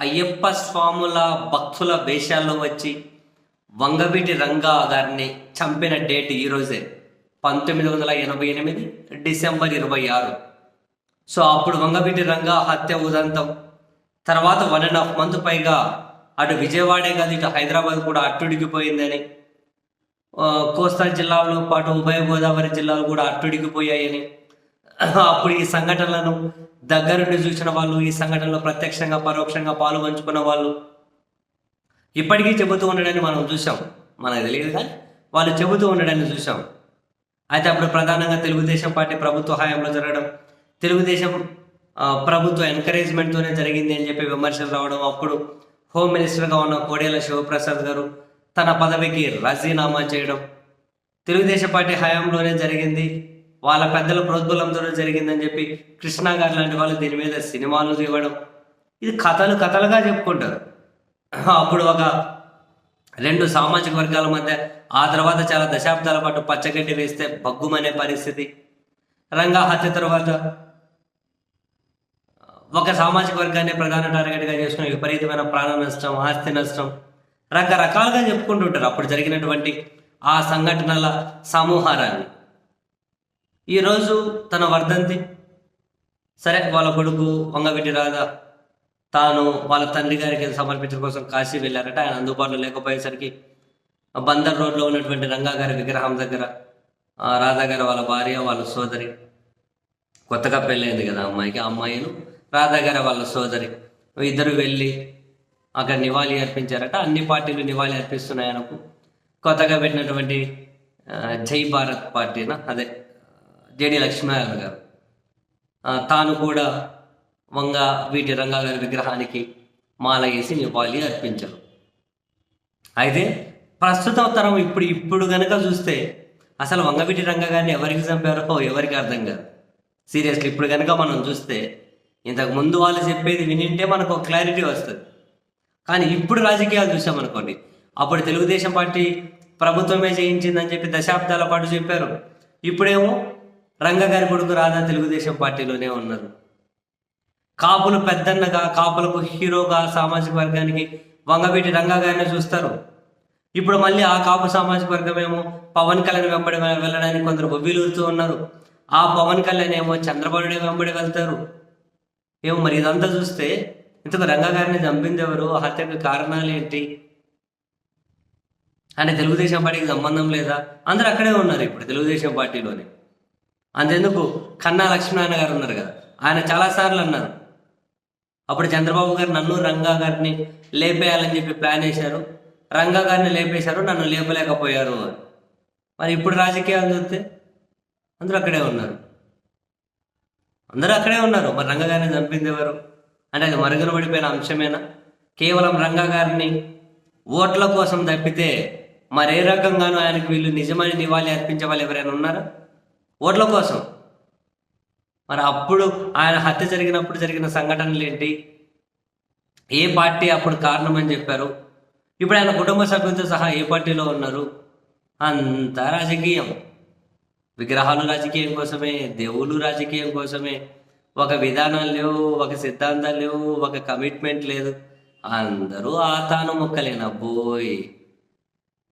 అయ్యప్ప స్వాముల భక్తుల వేషాల్లో వచ్చి వంగవీటి రంగా గారిని చంపిన డేట్ ఈరోజే పంతొమ్మిది వందల ఎనభై ఎనిమిది డిసెంబర్ ఇరవై ఆరు. సో అప్పుడు వంగవీటి రంగా హత్య ఉదంతం. తర్వాత వన్ అండ్ హాఫ్ మంత్ పైగా అటు విజయవాడే కాదు ఇటు హైదరాబాద్ కూడా అట్టుడికిపోయిందని కోస్తా జిల్లాలో పాటు ఉభయ గోదావరి జిల్లాలు కూడా అట్టుడికిపోయాయని అప్పుడు ఈ సంఘటనలను దగ్గరుండి చూసిన వాళ్ళు ఈ సంఘటనలో ప్రత్యక్షంగా పరోక్షంగా పాలు పంచుకున్న వాళ్ళు. ఇప్పటికీ చెబుతూ ఉండడాన్ని మనం చూసాం మనకు తెలియదు కానీ వాళ్ళు చెబుతూ ఉండడాన్ని చూసాం అయితే అప్పుడు ప్రధానంగా తెలుగుదేశం పార్టీ ప్రభుత్వ హయాంలో జరగడం తెలుగుదేశం ప్రభుత్వ ఎంకరేజ్మెంట్తోనే జరిగింది అని చెప్పి విమర్శలు రావడం అప్పుడు హోమ్ మినిస్టర్గా ఉన్న కోడేల శివప్రసాద్ గారు తన పదవికి రాజీనామా చేయడం తెలుగుదేశం పార్టీ హయాంలోనే జరిగింది. వాళ్ళ పెద్దల ప్రోద్బలంతో జరిగిందని చెప్పి కృష్ణ గారు లాంటి వాళ్ళు దీని మీద సినిమాలు ఇవ్వడం ఇది కథలు కథలుగా చెప్పుకుంటారు. అప్పుడు ఒక రెండు సామాజిక వర్గాల మధ్య ఆ తర్వాత చాలా దశాబ్దాల పాటు పచ్చగడ్డి వేస్తే బగ్గుమనే పరిస్థితి. రంగా హత్య తర్వాత ఒక సామాజిక వర్గాన్ని ప్రధాన టార్గెట్గా చేసిన విపరీతమైన ప్రాణ నష్టం ఆస్తి నష్టం రకరకాలుగా చెప్పుకుంటుంటారు. అప్పుడు జరిగినటువంటి ఆ సంఘటనల సమూహారాన్ని. ఈరోజు తన వర్ధంతి. సరే వాళ్ళ కొడుకు వంగవీటి రాధా తాను వాళ్ళ తండ్రి గారికి సమర్పించడం కోసం కాశీ వెళ్ళారట. ఆయన అందుబాటులో లేకపోయేసరికి బందర్ రోడ్లో ఉన్నటువంటి రంగా గారి విగ్రహం దగ్గర రాధా గారు వాళ్ళ భార్య వాళ్ళ సోదరి కొత్తగా పెళ్ళైంది కదా అమ్మాయికి అమ్మాయిను రాధా గారి వాళ్ళ సోదరి ఇద్దరు వెళ్ళి అక్కడ నివాళి అర్పించారట. అన్ని పార్టీలు నివాళి అర్పిస్తున్నాయి ఆయనకు కొత్తగా పెట్టినటువంటి జై భారత్ పార్టీనా? అదే. జేడి లక్ష్మీనారాయణ గారు. తాను కూడా వంగ వీటి రంగా గారి విగ్రహానికి మాల వేసి నివాళి అర్పించారు. అయితే ప్రస్తుతం తరం ఇప్పుడు ఇప్పుడు గనక చూస్తే అసలు వంగవీటి రంగ గారిని ఎవరికి చంపారో ఎవరికి అర్థం కాదు. సీరియస్లీ ఇప్పుడు కనుక మనం చూస్తే ఇంతకు ముందు వాళ్ళు చెప్పేది వినింటే మనకు ఒక క్లారిటీ వస్తుంది. కానీ ఇప్పుడు రాజకీయాలు చూసామనుకోండి అప్పుడు తెలుగుదేశం పార్టీ ప్రభుత్వమే చేయించిందని చెప్పి దశాబ్దాల పాటు చెప్పారు. ఇప్పుడేమో రంగ గారి కొడుకు రాధా తెలుగుదేశం పార్టీలోనే ఉన్నారు. కాపులు పెద్దన్నగా కాపులకు హీరోగా సామాజిక వర్గానికి వంగవీటి రంగా గారిని చూస్తారు. ఇప్పుడు మళ్ళీ ఆ కాపు సామాజిక వర్గమేమో పవన్ కళ్యాణ్ వెంబడి వెళ్ళడానికి కొందరు బొబ్బిలుతూ ఉన్నారు. ఆ పవన్ కళ్యాణ్ ఏమో చంద్రబాబు వెంబడి వెళ్తారు. ఏమో మరి ఇదంతా చూస్తే ఇంతకు రంగా గారిని చంపింది ఎవరు హత్యకు కారణాలు ఏంటి? అంటే తెలుగుదేశం పార్టీకి సంబంధం లేదా? అందరూ అక్కడే ఉన్నారు ఇప్పుడు తెలుగుదేశం పార్టీలోనే. అంతెందుకు? కన్నా లక్ష్మీనారాయణ గారు ఉన్నారు కదా. ఆయన చాలాసార్లు అన్నారు. అప్పుడు చంద్రబాబు గారు నన్ను రంగా గారిని లేపేయాలని చెప్పి ప్లాన్ వేశారు. రంగా గారిని లేపేశారు నన్ను లేపలేకపోయారు అని. మరి ఇప్పుడు రాజకీయాలు చూస్తే అందరూ అక్కడే ఉన్నారు. అందరూ అక్కడే ఉన్నారు. మరి రంగా గారిని చంపింది ఎవరు? అంటే అది మరుగున పడిపోయిన అంశమేనా? కేవలం రంగా గారిని ఓట్ల కోసం తప్పితే మరే రకంగానూ ఆయనకు వీళ్ళు నిజమైన నివాళి అర్పించే వాళ్ళు ఎవరైనా ఉన్నారా? ఓట్ల కోసం. మరి అప్పుడు ఆయన హత్య జరిగినప్పుడు జరిగిన సంఘటనలు ఏంటి? ఏ పార్టీ అప్పుడు కారణం అని చెప్పారు? ఇప్పుడు ఆయన కుటుంబ సభ్యులతో సహా ఏ పార్టీలో ఉన్నారు? అంతా రాజకీయం. విగ్రహాలు రాజకీయం కోసమే దేవుళ్ళు రాజకీయం కోసమే. ఒక విధానాలు లేవు ఒక సిద్ధాంతాలు లేవు ఒక కమిట్మెంట్ లేదు. అందరూ ఆ తాను మొక్కలేనా? బోయ్